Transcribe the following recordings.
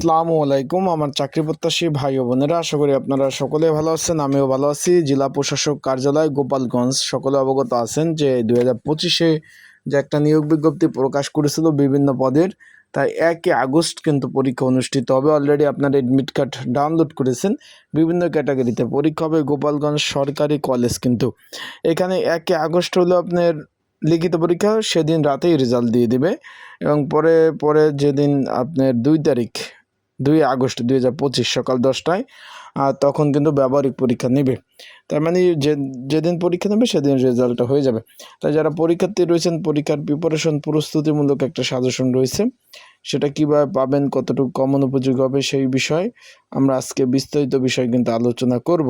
আসসালামু আলাইকুম, আমার চাকরি প্রত্যাশী ভাই ও বোনেরা, আশা করি আপনারা সকলে ভালো আছেন, আমিও ভালো আছি। জেলা প্রশাসক কার্যালয়, গোপালগঞ্জ, সকলে অবগত আছেন যে দুই হাজার পঁচিশে যে একটা নিয়োগ বিজ্ঞপ্তি প্রকাশ করেছিল বিভিন্ন পদের, তাই একই আগস্ট কিন্তু পরীক্ষা অনুষ্ঠিত হবে। অলরেডি আপনার এডমিট কার্ড ডাউনলোড করেছেন, বিভিন্ন ক্যাটাগরিতে পরীক্ষা হবে, গোপালগঞ্জ সরকারি কলেজ কিন্তু। এখানে একই আগস্ট হলো আপনার লিখিত পরীক্ষা, সেদিন রাতেই রেজাল্ট দিয়ে দিবে, এবং পরে পরে যেদিন আপনার দুই তারিখ দুই আগস্ট দুই হাজার পঁচিশ সকাল দশটায়, আর তখন কিন্তু ব্যবহারিক পরীক্ষা নেবে। তার মানে যে, যেদিন পরীক্ষা নেবে সেদিন রেজাল্টটা হয়ে যাবে। তাই যারা পরীক্ষার্থী রয়েছেন, পরীক্ষার প্রিপারেশন প্রস্তুতিমূলক একটা সাজেশন রয়েছে, সেটা কীভাবে পাবেন, কতটুকু কমন উপযোগী হবে সেই বিষয়ে আমরা আজকে বিস্তারিত বিষয় কিন্তু আলোচনা করব।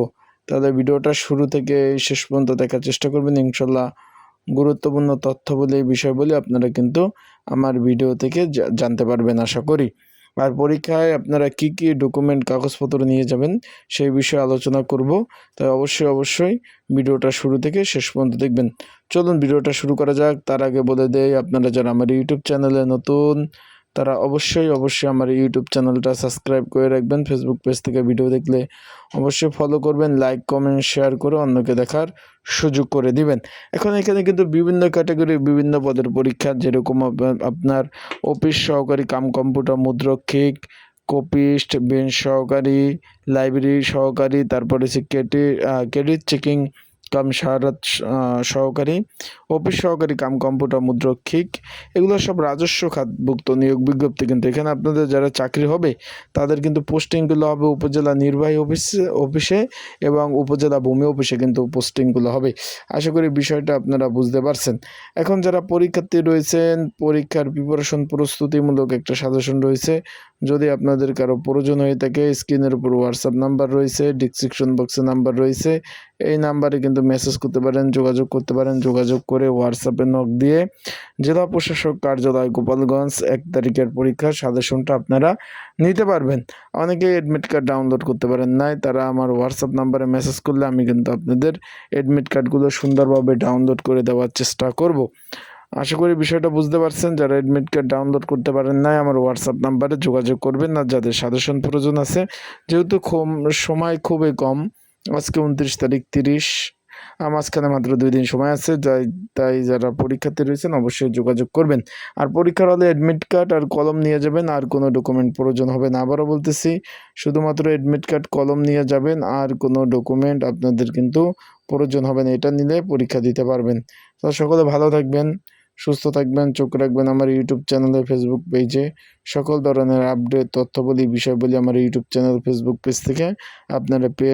তাহলে ভিডিওটা শুরু থেকে শেষ পর্যন্ত দেখার চেষ্টা করবেন। ইনশাল্লাহ গুরুত্বপূর্ণ তথ্য বলে এই বিষয় বলে আপনারা কিন্তু আমার ভিডিও থেকে জানতে পারবেন, আশা করি। আর পরীক্ষায় আপনারা কি কি ডকুমেন্ট কাগজপত্র নিয়ে যাবেন, সেই বিষয়ে আলোচনা করব। তাই অবশ্যই অবশ্যই ভিডিওটা শুরু থেকে শেষ পর্যন্ত দেখবেন। চলুন, ভিডিওটা শুরু করা যাক। তার আগে বলে দেয় আপনারা যারা আমার ইউটিউব চ্যানেলে নতুন তারা অবশ্যই অবশ্যই আমার ইউটিউব চ্যানেলটা সাবস্ক্রাইব করে রাখবেন। ফেসবুক পেজ থেকে ভিডিও দেখলে অবশ্যই ফলো করবেন লাইক কমেন্ট শেয়ার করে অন্যকে দেখার সুযোগ করে দিবেন। এখন এখানে কিন্তু বিভিন্ন ক্যাটাগরি বিভিন্ন পদের পরীক্ষা, যেরকম আপনার অফিস সহকারী কাম কম্পিউটার মুদ্রক্ষিক কপিস্ট বেঞ্চ সহকারী লাইব্রেরি সহকারী, তারপরে হচ্ছে কেটি ক্রেডিট চেকিং কাম সারাত সহকারী, অফিস সহকারী, কাম কম্পিউটার মুদ্রক্ষিক, এগুলো সব রাজস্ব খাতভুক্ত নিয়োগ বিজ্ঞপ্তি। কিন্তু এখানে আপনাদের যারা চাকরি হবে, তাদের কিন্তু পোস্টিংগুলো হবে উপজেলা নির্বাহী অফিসে অফিসে এবং উপজেলা ভূমি অফিসে কিন্তু পোস্টিংগুলো হবে। আশা করি বিষয়টা আপনারা বুঝতে পারছেন। এখন যারা পরীক্ষার্থী রয়েছেন, পরীক্ষার প্রিপারেশন প্রস্তুতিমূলক একটা সাজেশন রয়েছে। যদি আপনাদের কারও প্রয়োজন হয়ে থাকে স্ক্রিনের উপর হোয়াটসঅ্যাপ নাম্বার রয়েছে ডিসক্রিপশন বক্সে নাম্বার রয়েছে। এই নাম্বারে কিন্তু মেসেজ করতে পারেন, যোগাযোগ করতে পারেন, যোগাযোগ করে হোয়াটসঅ্যাপে নক দিয়ে জেলা প্রশাসক কার্যালয় গোপালগঞ্জ এক তারিখের পরীক্ষার সাজেশনটা আপনারা নিতে পারবেন। অনেকে এডমিট কার্ড ডাউনলোড করতে পারেন নাই, তারা আমার হোয়াটসঅ্যাপ নাম্বারে মেসেজ করলে আমি কিন্তু আপনাদের এডমিট কার্ডগুলো সুন্দরভাবে ডাউনলোড করে দেওয়ার চেষ্টা করব। আশা করি বিষয়টা বুঝতে পারছেন, যারা এডমিট কার্ড ডাউনলোড করতে পারেন নাই, আমার হোয়াটসঅ্যাপ নাম্বারে যোগাযোগ করবেন না যাদের সাজেশন প্রয়োজন আছে, যেহেতু সময় খুবই কম আজকে উনত্রিশ তারিখ তিরিশ। মাঝখানে মাত্র দুই দিন সময় আছে, যাই তাই যারা পরীক্ষাতে রয়েছেন অবশ্যই যোগাযোগ করবেন। আর পরীক্ষার হলে অ্যাডমিট কার্ড আর কলম নিয়ে যাবেন, আর কোনো ডকুমেন্ট প্রয়োজন হবে না। আবারও বলতেছি, শুধুমাত্র অ্যাডমিট কার্ড কলম নিয়ে যাবেন, আর কোনো ডকুমেন্ট আপনাদের কিন্তু প্রয়োজন হবে না। এটা নিলে পরীক্ষা দিতে পারবেন। তো সকলে ভালো থাকবেন, সুস্থ থাকবেন, চোখ রাখবেন আমার ইউটিউব চ্যানেলে ফেসবুক পেজে সকল ধরনের আপডেট তথ্য বলি বিষয় বলি আমার ইউটিউব চ্যানেল ফেসবুক পেজ থেকে আপনারা পেয়ে